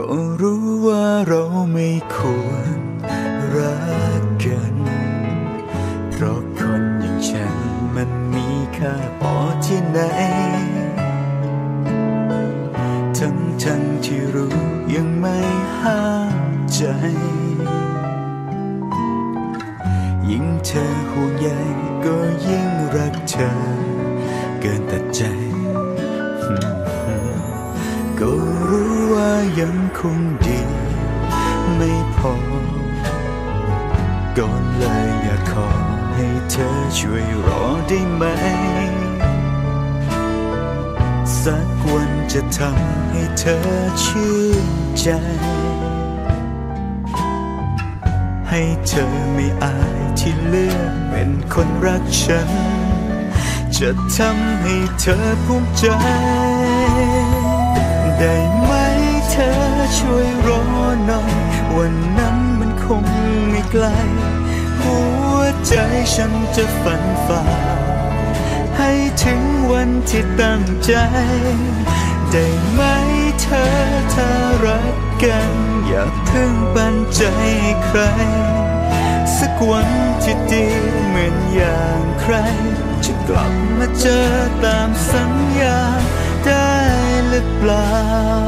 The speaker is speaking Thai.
ก็รู้ว่าเราไม่ควรรักกัน เพราะคนอย่างฉันมันมีค่าพอที่ไหน ทั้งทั้งที่รู้ยังไม่ห้ามใจ ยิ่งเธอห่วงใยก็ยิ่งรักเธอ เกินตัดใจ ก็ ยังคงดี ไม่พอ ก่อนเลยอยากขอให้เธอช่วยรอได้ไหม สักวันจะทำให้เธอชื่นใจ ให้เธอไม่อายที่เลือกเป็นคนรักฉัน จะทำให้เธอภูมิใจ ได้ หน่อย วันนั้นมันคงไม่ไกล หัวใจฉันจะฝันฝ่า ให้ถึงวันที่ตั้งใจ ได้ไหมเธอถ้ารักกัน อย่าเพิ่งปันใจให้ใคร สักวันที่ดีเหมือนอย่างใคร จะกลับมาเจอตามสัญญาได้หรือเปล่า